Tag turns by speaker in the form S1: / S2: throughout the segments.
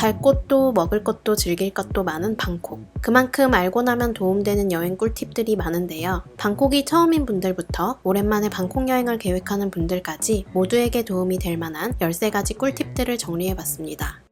S1: 갈 곳도 먹을 것도 즐길 것도 많은 방콕. 그만큼 알고 나면 도움되는 여행 꿀팁들이 많은데요. 방콕이 처음인 분들부터 오랜만에 방콕 여행을 계획하는 분들까지 모두에게 도움이 될 만한 13가지 꿀팁들을 정리해봤습니다.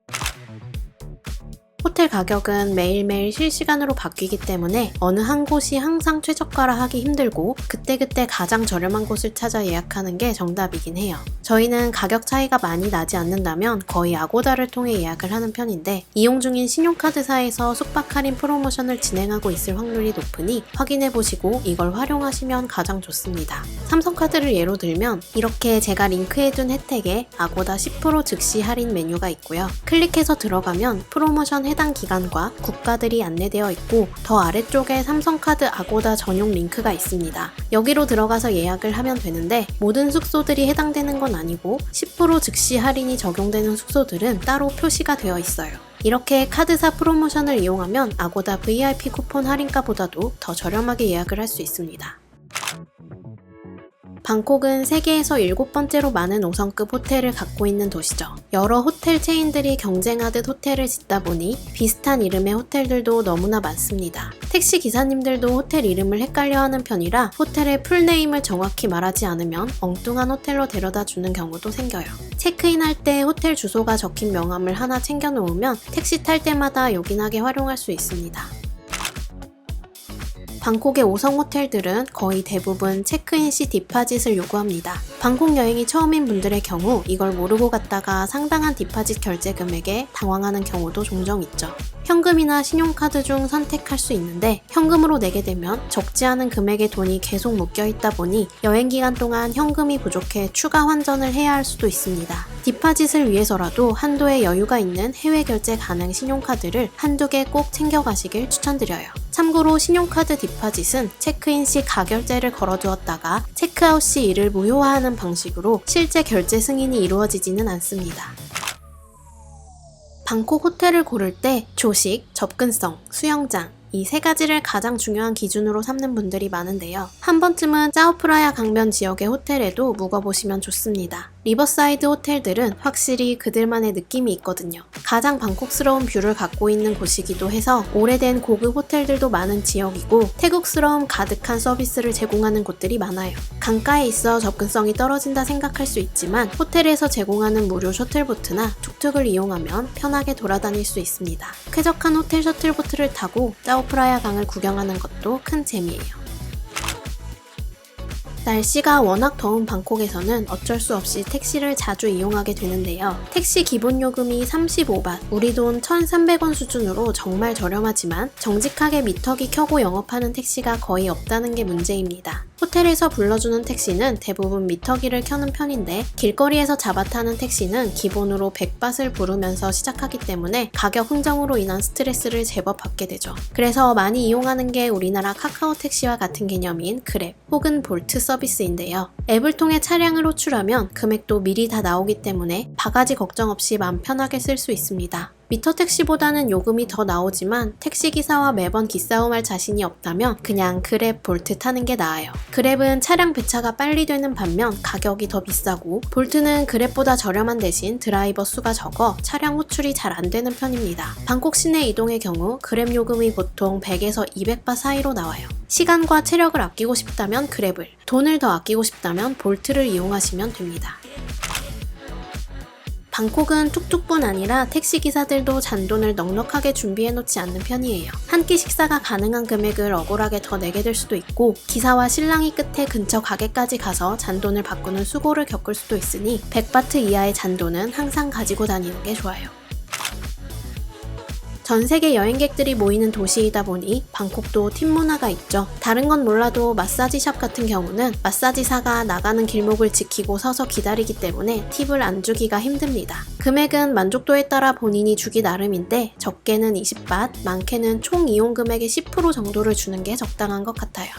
S1: 호텔 가격은 매일매일 실시간으로 바뀌기 때문에 어느 한 곳이 항상 최저가라 하기 힘들고 그때그때 가장 저렴한 곳을 찾아 예약하는 게 정답이긴 해요. 저희는 가격 차이가 많이 나지 않는다면 거의 아고다를 통해 예약을 하는 편인데 이용 중인 신용카드사에서 숙박 할인 프로모션을 진행하고 있을 확률이 높으니 확인해 보시고 이걸 활용하시면 가장 좋습니다. 삼성카드를 예로 들면 이렇게 제가 링크해둔 혜택에 아고다 10% 즉시 할인 메뉴가 있고요. 클릭해서 들어가면 프로모션 해당 기간과 국가들이 안내되어 있고 더 아래쪽에 삼성카드 아고다 전용 링크가 있습니다. 여기로 들어가서 예약을 하면 되는데 모든 숙소들이 해당되는 건 아니고 10% 즉시 할인이 적용되는 숙소들은 따로 표시가 되어 있어요. 이렇게 카드사 프로모션을 이용하면 아고다 VIP 쿠폰 할인가보다도 더 저렴하게 예약을 할 수 있습니다. 방콕은 세계에서 일곱 번째로 많은 5성급 호텔을 갖고 있는 도시죠. 여러 호텔 체인들이 경쟁하듯 호텔을 짓다 보니 비슷한 이름의 호텔들도 너무나 많습니다. 택시 기사님들도 호텔 이름을 헷갈려 하는 편이라 호텔의 풀네임을 정확히 말하지 않으면 엉뚱한 호텔로 데려다 주는 경우도 생겨요. 체크인할 때 호텔 주소가 적힌 명함을 하나 챙겨 놓으면 택시 탈 때마다 요긴하게 활용할 수 있습니다. 방콕의 5성 호텔들은 거의 대부분 체크인 시 디파짓을 요구합니다. 방콕 여행이 처음인 분들의 경우 이걸 모르고 갔다가 상당한 디파짓 결제 금액에 당황하는 경우도 종종 있죠. 현금이나 신용카드 중 선택할 수 있는데 현금으로 내게 되면 적지 않은 금액의 돈이 계속 묶여 있다 보니 여행 기간 동안 현금이 부족해 추가 환전을 해야 할 수도 있습니다. 디파짓을 위해서라도 한도의 여유가 있는 해외 결제 가능 신용카드를 한두 개 꼭 챙겨가시길 추천드려요. 참고로 신용카드 디파짓은 체크인 시 가결제를 걸어두었다가 체크아웃 시 이를 무효화하는 방식으로 실제 결제 승인이 이루어지지는 않습니다. 방콕 호텔을 고를 때 조식, 접근성, 수영장, 이세 가지를 가장 중요한 기준으로 삼는 분들이 많은데요. 한 번쯤은 짜오프라야 강변 지역의 호텔에도 묵어보시면 좋습니다. 리버사이드 호텔들은 확실히 그들만의 느낌이 있거든요. 가장 방콕스러운 뷰를 갖고 있는 곳이기도 해서 오래된 고급 호텔들도 많은 지역이고 태국스러움 가득한 서비스를 제공하는 곳들이 많아요. 강가에 있어 접근성이 떨어진다 생각할 수 있지만 호텔에서 제공하는 무료 셔틀보트나 툭툭을 이용하면 편하게 돌아다닐 수 있습니다. 쾌적한 호텔 셔틀보트를 타고 짜오프라야 강을 구경하는 것도 큰 재미예요. 날씨가 워낙 더운 방콕에서는 어쩔 수 없이 택시를 자주 이용하게 되는데요. 택시 기본 요금이 35ባት, 우리 돈 1,300원 수준으로 정말 저렴하지만 정직하게 미터기 켜고 영업하는 택시가 거의 없다는 게 문제입니다. 호텔에서 불러주는 택시는 대부분 미터기를 켜는 편인데 길거리에서 잡아 타는 택시는 기본으로 100밭을 부르면서 시작하기 때문에 가격 흥정으로 인한 스트레스를 제법 받게 되죠. 그래서 많이 이용하는 게 우리나라 카카오 택시와 같은 개념인 그랩 혹은 볼트 서비스인데요. 앱을 통해 차량을 호출하면 금액도 미리 다 나오기 때문에 바가지 걱정 없이 마음 편하게 쓸 수 있습니다. 미터 택시보다는 요금이 더 나오지만 택시기사와 매번 기싸움할 자신이 없다면 그냥 그랩 볼트 타는 게 나아요. 그랩은 차량 배차가 빨리 되는 반면 가격이 더 비싸고 볼트는 그랩보다 저렴한 대신 드라이버 수가 적어 차량 호출이 잘 안 되는 편입니다. 방콕 시내 이동의 경우 그랩 요금이 보통 100에서 200바 사이로 나와요. 시간과 체력을 아끼고 싶다면 그랩을, 돈을 더 아끼고 싶다면 볼트를 이용하시면 됩니다. 방콕은 툭툭뿐 아니라 택시기사들도 잔돈을 넉넉하게 준비해놓지 않는 편이에요. 한 끼 식사가 가능한 금액을 억울하게 더 내게 될 수도 있고 기사와 신랑이 끝에 근처 가게까지 가서 잔돈을 바꾸는 수고를 겪을 수도 있으니 100바트 이하의 잔돈은 항상 가지고 다니는 게 좋아요. 전 세계 여행객들이 모이는 도시이다 보니 방콕도 팀 문화가 있죠. 다른 건 몰라도 마사지샵 같은 경우는 마사지사가 나가는 길목을 지키고 서서 기다리기 때문에 팁을 안 주기가 힘듭니다. 금액은 만족도에 따라 본인이 주기 나름인데 적게는 20밭, 많게는 총 이용 금액의 10% 정도를 주는 게 적당한 것 같아요.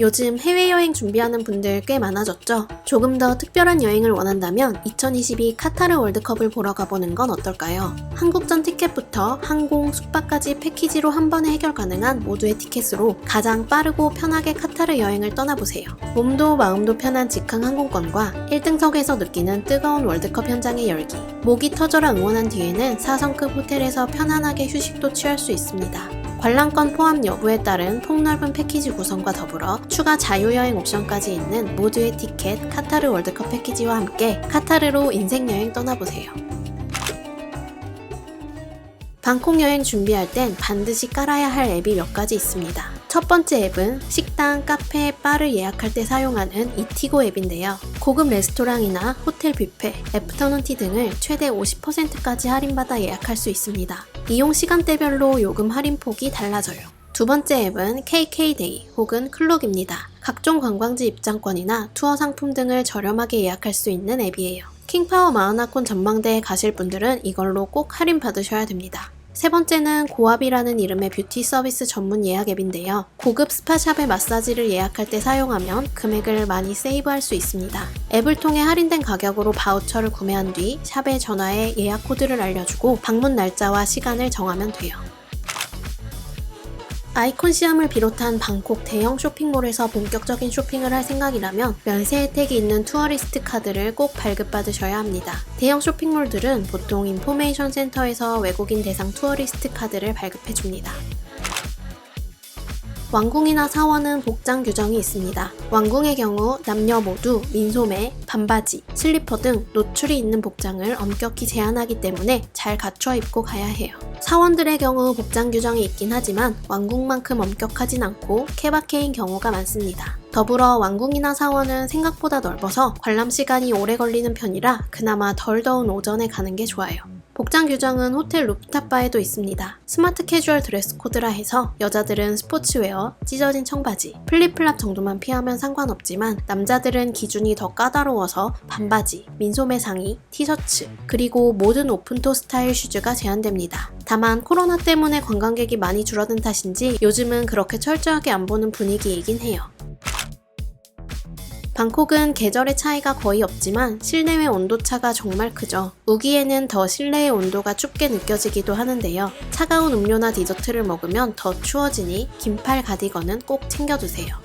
S1: 요즘 해외여행 준비하는 분들 꽤 많아졌죠? 조금 더 특별한 여행을 원한다면 2022 카타르 월드컵을 보러 가보는 건 어떨까요? 한국전 티켓부터 항공, 숙박까지 패키지로 한 번에 해결 가능한 모두의 티켓으로 가장 빠르고 편하게 카타르 여행을 떠나보세요. 몸도 마음도 편한 직항 항공권과 1등석에서 느끼는 뜨거운 월드컵 현장의 열기. 목이 터져라 응원한 뒤에는 4성급 호텔에서 편안하게 휴식도 취할 수 있습니다. 관람권 포함 여부에 따른 폭넓은 패키지 구성과 더불어 추가 자유여행 옵션까지 있는 모두의 티켓 카타르 월드컵 패키지와 함께 카타르로 인생여행 떠나보세요. 방콕 여행 준비할 땐 반드시 깔아야 할 앱이 몇 가지 있습니다. 첫 번째 앱은 식당, 카페, 바를 예약할 때 사용하는 이티고 앱인데요. 고급 레스토랑이나 호텔 뷔페, 애프터눈티 등을 최대 50%까지 할인받아 예약할 수 있습니다. 이용 시간대별로 요금 할인폭이 달라져요. 두 번째 앱은 KK데이 혹은 클록입니다. 각종 관광지 입장권이나 투어 상품 등을 저렴하게 예약할 수 있는 앱이에요. 킹파워 마하나콘 전망대에 가실 분들은 이걸로 꼭 할인 받으셔야 됩니다. 세 번째는 고압이라는 이름의 뷰티 서비스 전문 예약 앱인데요. 고급 스파샵의 마사지를 예약할 때 사용하면 금액을 많이 세이브할 수 있습니다. 앱을 통해 할인된 가격으로 바우처를 구매한 뒤 샵에 전화해 예약 코드를 알려주고 방문 날짜와 시간을 정하면 돼요. 아이콘 시험을 비롯한 방콕 대형 쇼핑몰에서 본격적인 쇼핑을 할 생각이라면 면세 혜택이 있는 투어리스트 카드를 꼭 발급받으셔야 합니다. 대형 쇼핑몰들은 보통 인포메이션 센터에서 외국인 대상 투어리스트 카드를 발급해줍니다. 왕궁이나 사원은 복장 규정이 있습니다. 왕궁의 경우 남녀 모두 민소매, 반바지, 슬리퍼 등 노출이 있는 복장을 엄격히 제한하기 때문에 잘 갖춰 입고 가야 해요. 사원들의 경우 복장 규정이 있긴 하지만 왕궁만큼 엄격하진 않고 케바케인 경우가 많습니다. 더불어 왕궁이나 사원은 생각보다 넓어서 관람 시간이 오래 걸리는 편이라 그나마 덜 더운 오전에 가는 게 좋아요. 복장 규정은 호텔 루프탑바에도 있습니다. 스마트 캐주얼 드레스 코드라 해서 여자들은 스포츠웨어, 찢어진 청바지, 플립플랍 정도만 피하면 상관없지만 남자들은 기준이 더 까다로워서 반바지, 민소매 상의, 티셔츠, 그리고 모든 오픈토 스타일 슈즈가 제한됩니다. 다만 코로나 때문에 관광객이 많이 줄어든 탓인지 요즘은 그렇게 철저하게 안 보는 분위기이긴 해요. 방콕은 계절의 차이가 거의 없지만 실내외 온도차가 정말 크죠. 우기에는 더 실내의 온도가 춥게 느껴지기도 하는데요. 차가운 음료나 디저트를 먹으면 더 추워지니 긴팔 가디건은 꼭 챙겨두세요.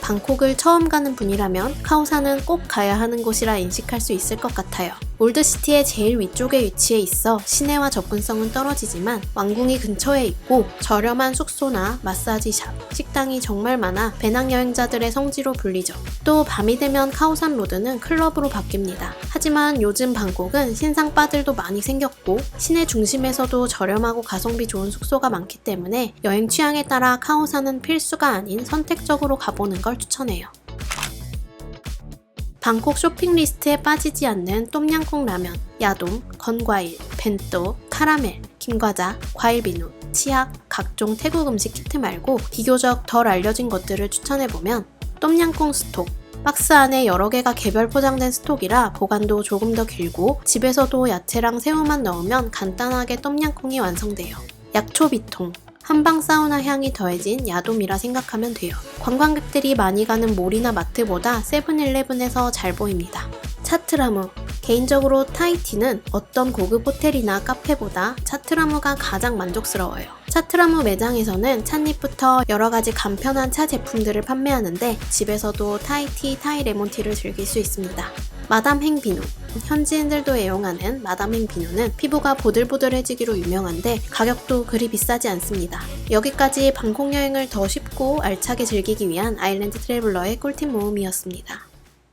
S1: 방콕을 처음 가는 분이라면 카오산은 꼭 가야 하는 곳이라 인식할 수 있을 것 같아요. 올드시티의 제일 위쪽에 위치해 있어 시내와 접근성은 떨어지지만 왕궁이 근처에 있고 저렴한 숙소나 마사지샵, 식당이 정말 많아 배낭여행자들의 성지로 불리죠. 또 밤이 되면 카오산 로드는 클럽으로 바뀝니다. 하지만 요즘 방콕은 신상 바들도 많이 생겼고 시내 중심에서도 저렴하고 가성비 좋은 숙소가 많기 때문에 여행 취향에 따라 카오산은 필수가 아닌 선택적으로 가보는 걸 추천해요. 방콕 쇼핑 리스트에 빠지지 않는 똠양꿍 라면, 야동, 건과일, 벤또, 카라멜, 김과자, 과일 비누, 치약, 각종 태국 음식 키트 말고 비교적 덜 알려진 것들을 추천해보면 똠양꿍 스톡, 박스 안에 여러 개가 개별 포장된 스톡이라 보관도 조금 더 길고 집에서도 야채랑 새우만 넣으면 간단하게 똠양꿍이 완성돼요. 약초 비통, 한방 사우나 향이 더해진 야돔이라 생각하면 돼요. 관광객들이 많이 가는 몰이나 마트보다 세븐일레븐에서 잘 보입니다. 차트라무 개인적으로 타이티는 어떤 고급 호텔이나 카페보다 차트라무가 가장 만족스러워요. 차트라무 매장에서는 찻잎부터 여러 가지 간편한 차 제품들을 판매하는데 집에서도 타이티, 타이 레몬티를 즐길 수 있습니다. 마담 행 비누 현지인들도 애용하는 마담 행 비누는 피부가 보들보들해지기로 유명한데 가격도 그리 비싸지 않습니다. 여기까지 방콕 여행을 더 쉽고 알차게 즐기기 위한 아일랜드 트래블러의 꿀팁 모음이었습니다.